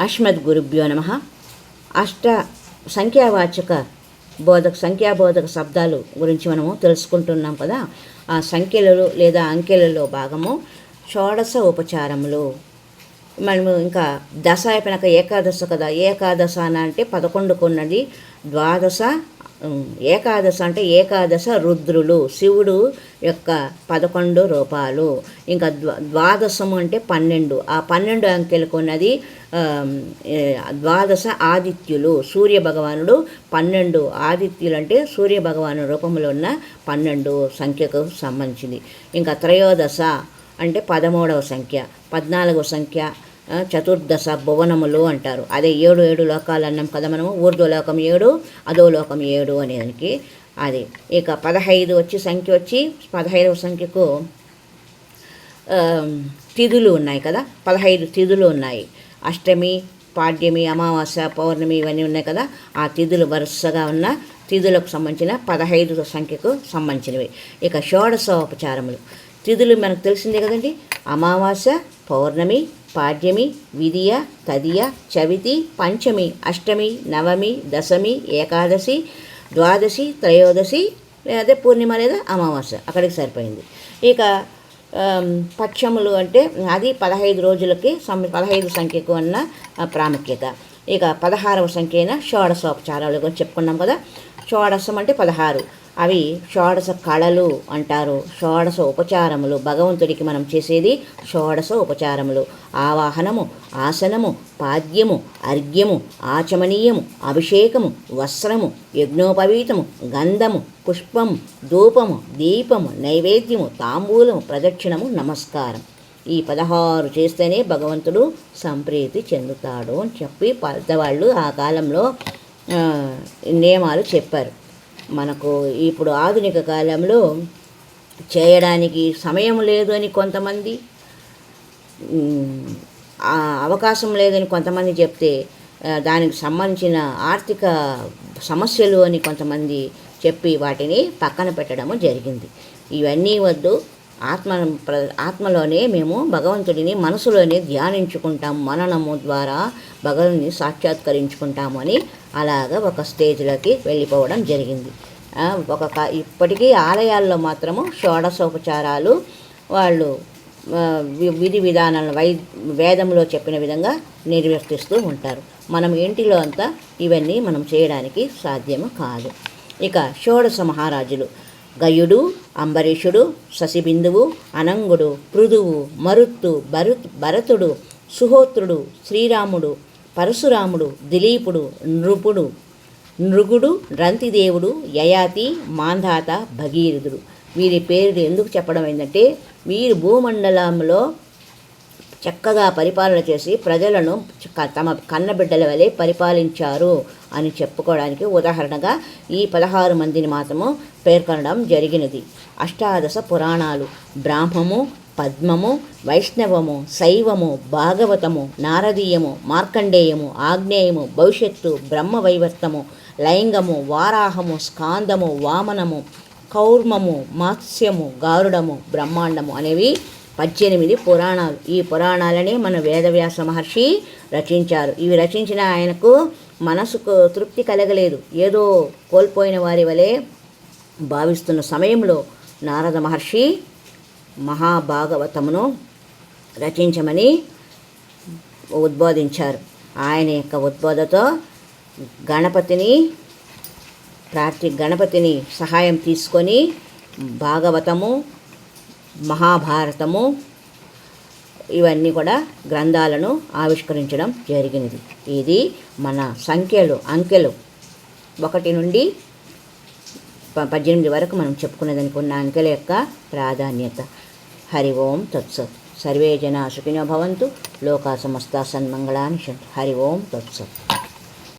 అష్మద్ గురుభ్యో నమ. అష్ట సంఖ్యావాచక బోధక సంఖ్యాబోధక శబ్దాలు గురించి మనము తెలుసుకుంటున్నాం కదా. ఆ సంఖ్యలలో లేదా అంకెలలో భాగము షోడశ ఉపచారములు. మనము ఇంకా దశ అయిపోయినాక ఏకాదశ కదా. ఏకాదశ అని అంటే పదకొండు కొన్నది ద్వాదశ ఏకాదశ అంటే ఏకాదశ రుద్రులు శివుడు యొక్క పదకొండు రూపాలు. ఇంకా ద్వాదశము అంటే పన్నెండు. ఆ పన్నెండు అంకెలు కొన్నది ద్వాదశ ఆదిత్యులు. సూర్య భగవానుడు పన్నెండు. ఆదిత్యులు అంటే సూర్య భగవాను రూపంలో ఉన్న పన్నెండు సంఖ్యకు సంబంధించింది. ఇంకా త్రయోదశ అంటే పదమూడవ సంఖ్య పద్నాలుగవ సంఖ్య చతుర్దశ భువనములు అంటారు. అదే ఏడు ఏడు లోకాలు అన్నాం కదా మనము ఊర్ధ్వ లోకం ఏడు అదో లోకం ఏడు అనేదానికి అది. ఇక పదహైదు వచ్చి సంఖ్య వచ్చి పదహైదవ సంఖ్యకు తిథులు ఉన్నాయి కదా పదహైదు తిథులు ఉన్నాయి. అష్టమి పాడ్యమి అమావాస్య పౌర్ణమి ఇవన్నీ ఉన్నాయి కదా ఆ తిథులు వరుసగా ఉన్న తిథులకు సంబంధించిన పదహైదు సంఖ్యకు సంబంధించినవి. ఇక షోడశోపచారములు. తిథులు మనకు తెలిసిందే కదండి అమావాస్య పౌర్ణమి పాడ్యమి విదియ తదియ చవితి పంచమి అష్టమి నవమి దశమి ఏకాదశి ద్వాదశి త్రయోదశి లేదా పూర్ణిమ లేదా అమావాస్య. అక్కడికి సరిపోయింది. ఇక పక్షములు అంటే అది పదహైదు రోజులకి సం పదహైదు సంఖ్యకు ఉన్న ప్రాముఖ్యత. ఇక పదహారవ సంఖ్య అయిన షోడశోపచారాలు చెప్పుకున్నాం కదా. షోడశం అంటే పదహారు. అవి షోడశ కళలు అంటారు. షోడశ ఉపచారములు. భగవంతుడికి మనం చేసేది షోడశ ఉపచారములు. ఆవాహనము ఆసనము పాద్యము అర్ఘ్యము ఆచమనీయము అభిషేకము వస్త్రము యజ్ఞోపవీతము గంధము పుష్పము ధూపము దీపము నైవేద్యము తాంబూలము ప్రదక్షిణము నమస్కారం. ఈ పదహారు చేస్తేనే భగవంతుడు సంప్రీతి చెందుతాడు అని చెప్పి పెద్దవాళ్ళు ఆ కాలంలో నియమాలు చెప్పారు. మనకు ఇప్పుడు ఆధునిక కాలంలో చేయడానికి సమయం లేదు అని కొంతమంది అవకాశం లేదని కొంతమంది చెప్తే దానికి సంబంధించిన ఆర్థిక సమస్యలు అని కొంతమంది చెప్పి వాటిని పక్కన పెట్టడము జరిగింది. ఇవన్నీ వద్దు ఆత్మ ప్ర ఆత్మలోనే మేము భగవంతుడిని మనసులోనే ధ్యానించుకుంటాం మననము ద్వారా భగవంతుని సాక్షాత్కరించుకుంటాము అని అలాగ ఒక స్టేజ్లోకి వెళ్ళిపోవడం జరిగింది. ఒక ఇప్పటికీ ఆలయాల్లో మాత్రము షోడశోపచారాలు వాళ్ళు విధి విధానాలను వై వేదంలో చెప్పిన విధంగా నిర్వర్తిస్తూ ఉంటారు. మనం ఇంటిలో అంతా ఇవన్నీ మనం చేయడానికి సాధ్యము కాదు. ఇక షోడశ మహారాజులు గయుడు అంబరీషుడు శశిబిందువు అనంగుడు పృథువు మరుత్తు భరు భరతుడు సుహోత్రుడు శ్రీరాముడు పరశురాముడు దిలీపుడు నృపుడు నృగుడు రంతిదేవుడు యయాతి మాంధాత భగీరథుడు. వీరి పేరు ఎందుకు చెప్పడం ఏంటంటే వీరు భూమండలంలో చక్కగా పరిపాలన చేసి ప్రజలను క- తమ కన్నబిడ్డల వలె పరిపాలించారు అని చెప్పుకోవడానికి ఉదాహరణగా ఈ పదహారు మందిని మాత్రము పేర్కొనడం జరిగినది. అష్టాదశ పురాణాలు. బ్రాహ్మము పద్మము వైష్ణవము శైవము భాగవతము నారదీయము మార్కండేయము ఆగ్నేయము భవిష్యత్తు బ్రహ్మవైవర్తము లైంగము వారాహము స్కాందము వామనము కౌర్మము మాత్స్యము గారుడము బ్రహ్మాండము అనేవి పద్దెనిమిది పురాణాలు. ఈ పురాణాలనే మన వేదవ్యాస మహర్షి రచించారు. ఇవి రచించిన ఆయనకు మనసుకు తృప్తి కలగలేదు. ఏదో కోల్పోయిన వారి వలె భావిస్తున్న సమయంలో నారద మహర్షి మహాభాగవతమును రచించమని ఉద్బోధించారు. ఆయన యొక్క ఉద్బోధతో గణపతిని ప్రార్థి గణపతిని సహాయం తీసుకొని భాగవతము మహాభారతము ఇవన్నీ కూడా గ్రంథాలను ఆవిష్కరించడం జరిగినది. ఇది మన సంఖ్యలు అంకెలు. ఒకటి నుండి ప- పద్దెనిమిది వరకు మనం చెప్పుకునేదానికి ఉన్న అంకెల యొక్క ప్రాధాన్యత. हरि ओम तत्सत्। सर्वे जना सुखिनो भवन्तु। लोका समस्ता सन्मङ्गलानि सन्तु हरि ओम तत्सत्।